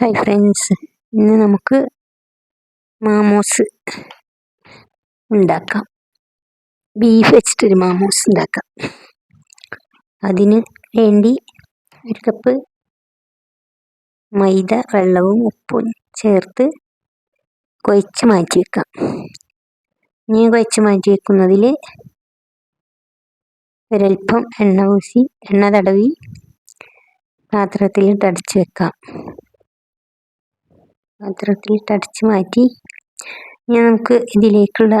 Hi friends ഇന്ന് നമുക്ക് മാമോസ് ഉണ്ടാക്കാം. ബീഫ് വെച്ചിട്ടൊരു മാമോസ് ഉണ്ടാക്കാം. അതിന് വേണ്ടി ഒരു കപ്പ് മൈദ വെള്ളവും ഉപ്പും ചേർത്ത് കുഴച്ച് മാറ്റി വെക്കാം. ഇനി കുഴച്ച് മാറ്റി വെക്കുന്നതിൽ ഒരൽപ്പം എണ്ണ ഊസി എണ്ണ തടവി പാത്രത്തിൽ അടച്ച് വെക്കാം. പാത്രത്തിലിട്ട് അടച്ച് മാറ്റി ഇനി നമുക്ക് ഇതിലേക്കുള്ള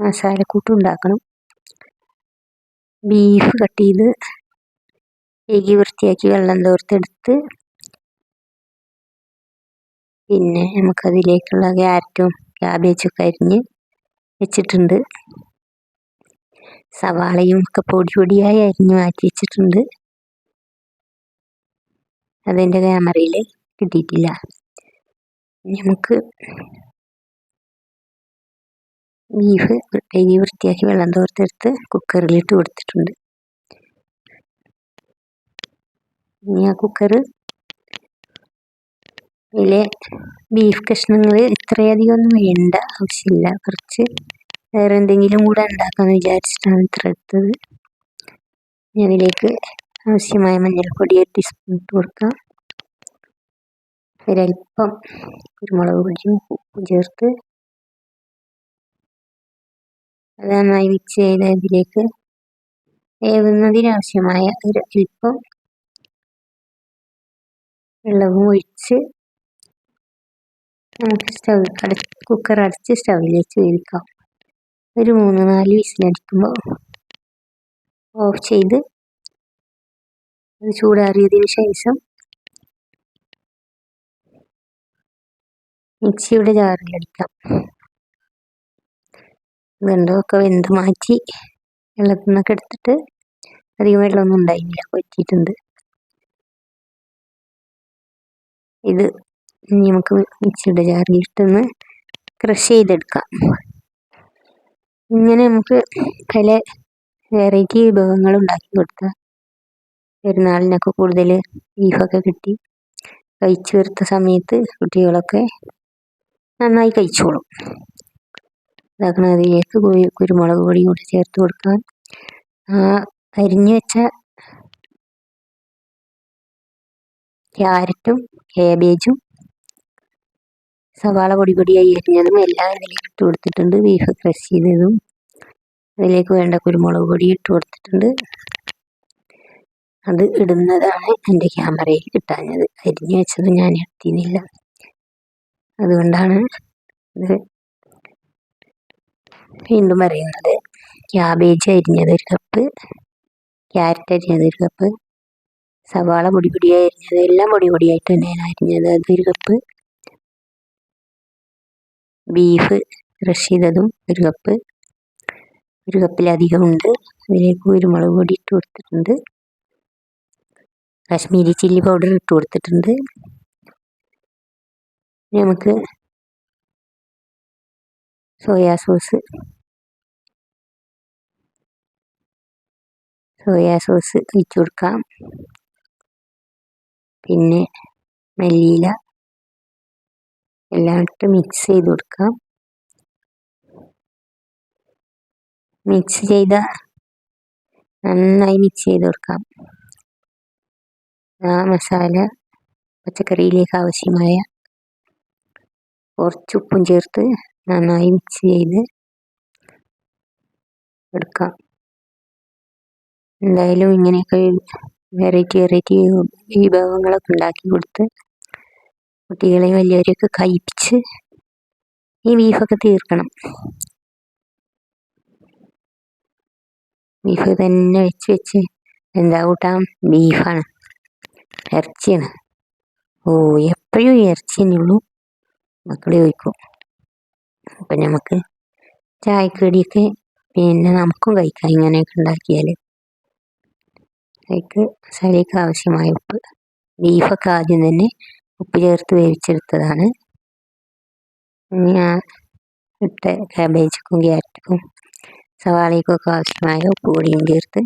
മസാലക്കൂട്ട് ഉണ്ടാക്കണം. ബീഫ് കട്ട് ചെയ്ത് കഴുകി വൃത്തിയാക്കി വെള്ളം തോർത്തെടുത്ത് പിന്നെ നമുക്കതിലേക്കുള്ള ക്യാരറ്റും ക്യാബേജൊക്കെ അരിഞ്ഞ് വെച്ചിട്ടുണ്ട്. സവാളയും ഒക്കെ പൊടി പൊടിയായി അരിഞ്ഞ് മാറ്റി വെച്ചിട്ടുണ്ട്. അതെന്റെ ക്യാമറയിൽ കിട്ടിയിട്ടില്ല. നമുക്ക് ബീഫ് കഴുകി വൃത്തിയാക്കി വെള്ളം തോർത്തെടുത്ത് കുക്കറിലിട്ട് കൊടുത്തിട്ടുണ്ട്. ഇനി ആ കുക്കർ ഇതിലെ ബീഫ് കഷ്ണങ്ങൾ ഇത്രയധികം ഒന്നും വേണ്ട ആവശ്യമില്ല. കുറച്ച് വേറെ എന്തെങ്കിലും കൂടെ ഉണ്ടാക്കാമെന്ന് വിചാരിച്ചിട്ടാണ് ഇത്ര എടുത്തത്. അതിലേക്ക് ആവശ്യമായ മഞ്ഞൾപ്പൊടി ഒരു ടീസ്പൂൺ ഇട്ട് കൊടുക്കാം. ഒരൽപ്പം കുരുമുളക് പൊടിയും ഉപ്പും ചേർത്ത് അത് നന്നായി മിക്സ് ചെയ്ത് ഇതിലേക്ക് വേവുന്നതിനാവശ്യമായ ഒരു അല്പം വെള്ളവും ഒഴിച്ച് നമുക്ക് സ്റ്റവ് അട കുക്കർ അടച്ച് സ്റ്റവിലേക്ക് വേവിക്കാം. ഒരു മൂന്ന് നാല് വിസിലടിക്കുമ്പോൾ ഓഫ് ചെയ്ത് അത് ചൂടാറിയതിന് ശേഷം മിക്സിയുടെ ജാറിലടിക്കാം വെണ്ടമൊക്കെ വെന്ത് മാറ്റി വെള്ളത്തിൽ നിന്നൊക്കെ എടുത്തിട്ട് അധികം വെള്ളമൊന്നും ഉണ്ടായില്ല പറ്റിയിട്ടുണ്ട് ഇത് നമുക്ക് മിക്സിയുടെ ജാറിലിട്ടൊന്ന് ക്രഷ് ചെയ്തെടുക്കാം. ഇങ്ങനെ നമുക്ക് പല വെറൈറ്റി വിഭവങ്ങൾ ഉണ്ടാക്കി കൊടുത്താൽ പെരുന്നാളിനൊക്കെ കൂടുതൽ ബീഫൊക്കെ കിട്ടി. കഴിച്ചു വരുത്ത സമയത്ത് കുട്ടികളൊക്കെ നന്നായി കഴിച്ചോളും. ഇതാക്കണ അതിലേക്ക് കുരുമുളക് പൊടിയും കൂടി ചേർത്ത് കൊടുക്കാം അരിഞ്ഞു വെച്ച ക്യാരറ്റും കാബേജും സവാള പൊടി പൊടിയായി അരിഞ്ഞതും എല്ലാം ഇതിലേക്ക് ഇട്ട് കൊടുത്തിട്ടുണ്ട്. ബീഫ് ക്രഷ് ചെയ്തതും അതിലേക്ക് വേണ്ട കുരുമുളക് പൊടി ഇട്ട് കൊടുത്തിട്ടുണ്ട്. അത് ഇടുന്നതാണ് എന്റെ ക്യാമറയിൽ കിട്ടാഞ്ഞത്. അരിഞ്ഞു വെച്ചത് ഞാൻ എടുത്തിരുന്നില്ല അതുകൊണ്ടാണ് ഇത് വീണ്ടും പറയുന്നത്. ക്യാബേജ് അരിഞ്ഞത് ഒരു കപ്പ് ക്യാരറ്റ് അരിഞ്ഞത് ഒരു കപ്പ് സവാള പൊടി പൊടിയായി അരിഞ്ഞത് എല്ലാം പൊടി പൊടിയായിട്ട് തന്നെയാണ് അരിഞ്ഞത്. ഒരു കപ്പ്. ബീഫ് ക്രഷ് ചെയ്തതും ഒരു കപ്പ്. ഒരു കപ്പിലധികം ഉണ്ട് അതിലേക്ക് കുരുമുളക് പൊടി ഇട്ട് കൊടുത്തിട്ടുണ്ട്. കാശ്മീരി ചില്ലി പൗഡർ ഇട്ട് കൊടുത്തിട്ടുണ്ട്. നമുക്ക് സോയാ സോസ് സോയാ സോസ് ഒഴിച്ചു കൊടുക്കാം. പിന്നെ മല്ലിയില എല്ലാം ഇട്ട് മിക്സ് ചെയ്ത് കൊടുക്കാം. മിക്സ് ചെയ്ത നന്നായി മിക്സ് ചെയ്ത് കൊടുക്കാം. ആ മസാല പച്ചക്കറിയിലേക്ക് ആവശ്യമായ കുറച്ച് ഉപ്പും ചേർത്ത് നന്നായി മിക്സ് ചെയ്ത് എടുക്കാം. എന്തായാലും ഇങ്ങനെയൊക്കെ വെറൈറ്റി വെറൈറ്റി വിഭവങ്ങളൊക്കെ ഉണ്ടാക്കി കൊടുത്ത് കുട്ടികളെയും വലിയവരെയൊക്കെ കഴിപ്പിച്ച് ഈ ബീഫൊക്കെ തീർക്കണം. ബീഫ് തന്നെ വെച്ച് വെച്ച് എന്താ കൂട്ടാം? ബീഫാണ് ഇറച്ചിയാണ്. ഓ എപ്പോഴും ഇറച്ചി തന്നെയുള്ളൂ മക്കൾ ചോദിക്കും അപ്പം നമുക്ക് ചായക്കടിയൊക്കെ പിന്നെ നമുക്കും കഴിക്കാം ഇങ്ങനെയൊക്കെ ഉണ്ടാക്കിയാൽ അതിലേക്ക് സലേക്ക് ആവശ്യമായ ഉപ്പ് ബീഫൊക്കെ ആദ്യം തന്നെ ഉപ്പ് ചേർത്ത് വേവിച്ചെടുത്തതാണ്. ഞാൻ ഇട്ട കാബേജുക്കും ക്യാരറ്റും സവാളയ്ക്കൊക്കെ ആവശ്യമായ ഉപ്പ് പൊടിയും ചേർത്ത്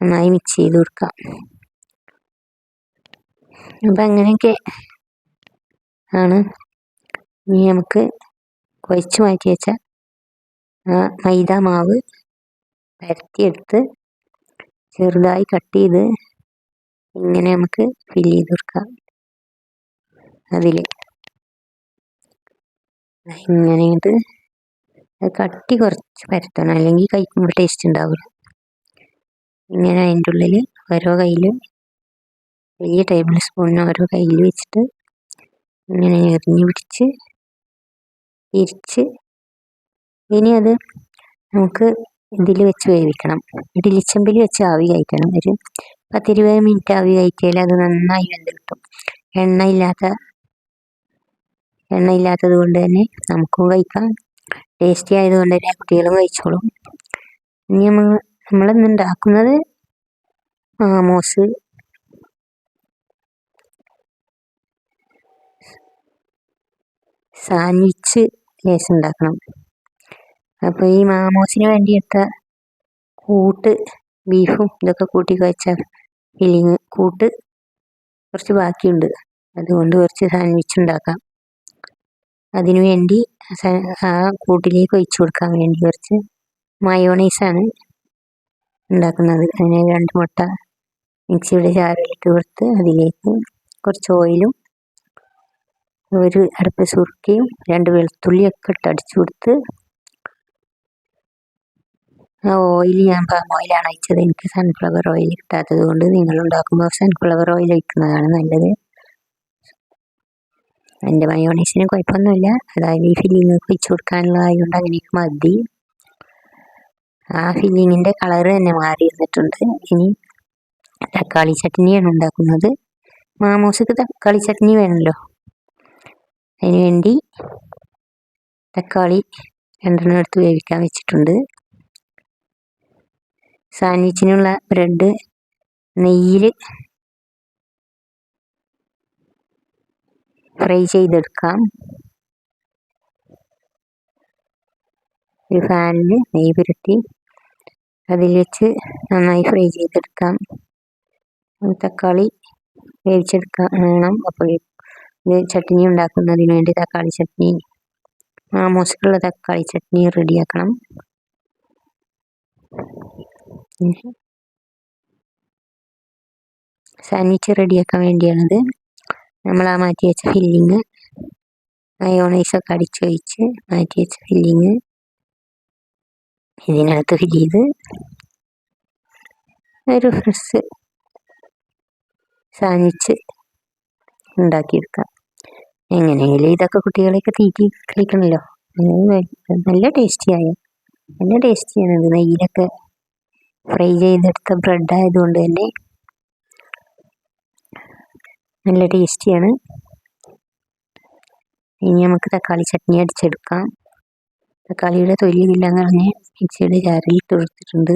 നന്നായി മിക്സ് ചെയ്ത് കൊടുക്കാം. അപ്പം അങ്ങനെയൊക്കെ ആണ് ഇനി നമുക്ക് കുഴച്ച് മാറ്റി വെച്ച മൈദ മാവ് പരത്തിയെടുത്ത് ചെറുതായി കട്ട് ചെയ്ത് ഇങ്ങനെ നമുക്ക് ഫിൽ ചെയ്ത് കൊടുക്കാം. അതിൽ ഇങ്ങനെയിട്ട് കട്ടി കുറച്ച് പരത്തണം. അല്ലെങ്കിൽ കഴിക്കുമ്പോൾ ടേസ്റ്റ് ഉണ്ടാവില്ല ഇങ്ങനെ അതിന്റെ ഉള്ളിൽ ഓരോ കയ്യിൽ വലിയ ടേബിൾ സ്പൂണിന് ഓരോ കയ്യിൽ വെച്ചിട്ട് ഇങ്ങനെ എറിഞ്ഞു പിടിച്ച് തിരിച്ച് ഇനി അത് നമുക്ക് ഇതിൽ വെച്ച് വേവിക്കണം. ഇഡ്ഡലിച്ചെമ്പിൽ വെച്ച് ആവി കയറ്റണം. ഒരു പത്തിരുപത് മിനിറ്റ് ആവി കയറ്റിയാൽ അത് നന്നായി വെന്ത് കിട്ടും. എണ്ണയില്ലാത്ത എണ്ണയില്ലാത്തത് കൊണ്ട് തന്നെ നമുക്കും കഴിക്കാം. ടേസ്റ്റി ആയതുകൊണ്ട് തന്നെ കുട്ടികളും കഴിച്ചോളും. ഇനി നമ്മൾ നമ്മളിന്ന് ഉണ്ടാക്കുന്നത് മോസ് സാൻഡ്വിച്ച് ലേസ് ഉണ്ടാക്കണം അപ്പോൾ ഈ മാമോസിന് വേണ്ടിയിട്ട കൂട്ട് ബീഫും ഇതൊക്കെ കൂട്ടി കഴിച്ച ഫില്ലിങ് കൂട്ട് കുറച്ച് ബാക്കിയുണ്ട്. അതുകൊണ്ട് കുറച്ച് സാൻഡ്വിച്ച് ഉണ്ടാക്കാം അതിനു വേണ്ടി ആ കൂട്ടിലേക്ക് ഒഴിച്ചു കൊടുക്കാൻ വേണ്ടി കുറച്ച് മയോണൈസാണ് ഉണ്ടാക്കുന്നത് അതിന് രണ്ട് മുട്ട മിക്സിയുടെ ജാറിലിട്ട് കൊടുത്ത് അതിലേക്ക് കുറച്ച് ഓയിലും ഒരു അടപ്പ് സുറുക്കിയും രണ്ട് വെളുത്തുള്ളിയൊക്കെ ഇട്ട് അടിച്ചു കൊടുത്ത് ഓയിൽ ഞാൻ പാം ഓയിലാണ് അയച്ചത്. എനിക്ക് സൺഫ്ലവർ ഓയിൽ കിട്ടാത്തത് കൊണ്ട് നിങ്ങൾ ഉണ്ടാക്കുമ്പോൾ സൺഫ്ലവർ ഓയിൽ ഒഴിക്കുന്നതാണ് നല്ലത്. എന്റെ മയോണൈസിന് കുഴപ്പമൊന്നുമില്ല. അതായത് ഈ ഫില്ലിങ് വെച്ച് കൊടുക്കാനുള്ളതായതുകൊണ്ട് അങ്ങനെയൊക്കെ മതി. ആ ഫില്ലിങ്ങിന്റെ കളർ തന്നെ മാറി ഇരുന്നിട്ടുണ്ട് ഇനി തക്കാളി ചട്നിയാണ് ഉണ്ടാക്കുന്നത്. മാമോസക്ക് തക്കാളി ചട്നി വേണമല്ലോ? അതിന് വേണ്ടി തക്കാളി രണ്ടെണ്ണം എടുത്ത് വേവിക്കാൻ വെച്ചിട്ടുണ്ട്. സാൻഡ്വിച്ചിനുള്ള ബ്രെഡ് നെയ്യിൽ ഫ്രൈ ചെയ്തെടുക്കാം. ഒരു ഫാനിൽ നെയ്യ് പുരട്ടി അതിൽ വെച്ച് നന്നായി ഫ്രൈ ചെയ്തെടുക്കാം. തക്കാളി വേവിച്ചെടുക്കാം വേണം. അപ്പോൾ ചട്നി ഉണ്ടാക്കുന്നതിന് വേണ്ടി തക്കാളി ചട്നി ആമോസിലുള്ള തക്കാളി ചട്നി റെഡിയാക്കണം സാൻഡ്വിച്ച് റെഡിയാക്കാൻ വേണ്ടിയാണത്. നമ്മൾ ആ മാറ്റി വെച്ച ഫില്ലിങ് മയോണൈസൊക്കെ അടിച്ചൊഴിച്ച് മാറ്റി വെച്ച ഫില്ലിങ് ഇതിനകത്ത് ഫില്ല് ചെയ്ത് ഒരു ഫ്രഷ് സാൻഡ്വിച്ച് ഉണ്ടാക്കിയെടുക്കാം എങ്ങനെയെങ്കിലും ഇതൊക്കെ കുട്ടികളെയൊക്കെ തീറ്റി കളിക്കണല്ലോ നല്ല ടേസ്റ്റിയായ നല്ല ടേസ്റ്റിയാണ് ഇത് നെയ്യിലൊക്കെ ഫ്രൈ ചെയ്തെടുത്ത ബ്രെഡ് ആയതുകൊണ്ട് തന്നെ. നല്ല ടേസ്റ്റിയാണ്. ഇനി നമുക്ക് തക്കാളി ചട്നി അടിച്ചെടുക്കാം. തക്കാളിയുടെ തൊലിയിലെല്ലാം കളഞ്ഞ് മിക്സിയുടെ ജാറിൽ കൊടുത്തിട്ടുണ്ട്.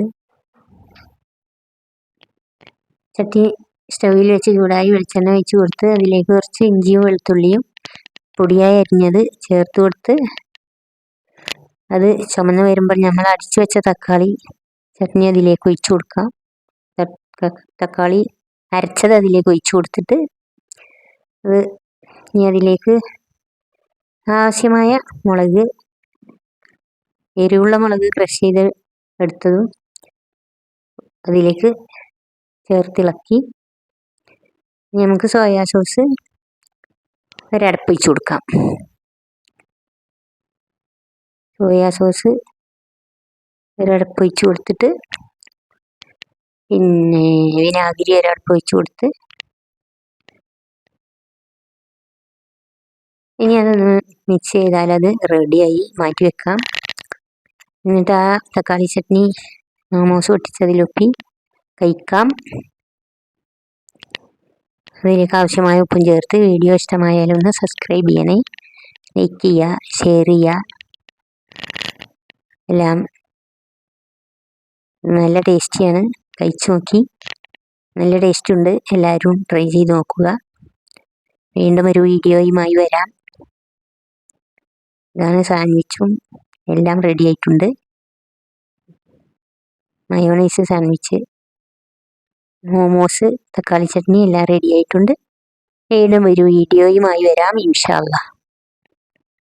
ചട്ടി സ്റ്റൗവിൽ വെച്ച് ചൂടായി വെളിച്ചെണ്ണ ഒഴിച്ച് കൊടുത്ത് അതിലേക്ക് കുറച്ച് ഇഞ്ചിയും വെളുത്തുള്ളിയും പൊടിയായി അരിഞ്ഞത് ചേർത്ത് കൊടുത്ത് അത് ചുമന്ന് വരുമ്പോൾ നമ്മൾ അടിച്ചു വെച്ച തക്കാളി ചട്നി അതിലേക്ക് ഒഴിച്ചു കൊടുക്കാം തക്കാളി അരച്ചത് അതിലേക്ക് ഒഴിച്ചു കൊടുത്തിട്ട് അത് ഇനി അതിലേക്ക് ആവശ്യമായ മുളക് എരിവുള്ള മുളക് ക്രഷ് ചെയ്ത് എടുത്തതും അതിലേക്ക് ചേർത്തിളക്കി നമുക്ക് സോയാ സോസ് ഒരടപ്പ് കൊടുക്കാം. സോയാ സോസ് ഒരടപ്പ് കൊടുത്തിട്ട് പിന്നെ വിനാഗിരി ഒരടപ്പ് വെച്ച് കൊടുത്ത് ഇനി അതൊന്ന് മിക്സ് ചെയ്താൽ അത് റെഡിയായി മാറ്റി വെക്കാം. എന്നിട്ട് ആ തക്കാളി ചട്നി മോമോസ് പൊട്ടിച്ചതിലൊപ്പി കഴിക്കാം. അതിലേക്ക് ആവശ്യമായ ഉപ്പും ചേർത്ത് വീഡിയോ ഇഷ്ടമായാലും ഒന്ന് സബ്സ്ക്രൈബ് ചെയ്യണേ. ലൈക്ക് ചെയ്യുക ഷെയർ ചെയ്യുക എല്ലാം നല്ല ടേസ്റ്റിയാണ് കഴിച്ചു നോക്കി. നല്ല ടേസ്റ്റ് ഉണ്ട്. എല്ലാവരും ട്രൈ ചെയ്ത് നോക്കുക. വീണ്ടും ഒരു വീഡിയോയുമായി വരാം. ഇതാണ് സാൻഡ്വിച്ചും എല്ലാം റെഡി ആയിട്ടുണ്ട്. മയോണൈസ് സാൻഡ്വിച്ച് മോമോസ് തക്കാളി ചട്നി എല്ലാം റെഡി ആയിട്ടുണ്ട്. വീണ്ടും ഒരു വീഡിയോയുമായി വരാം ഇൻഷാല്ല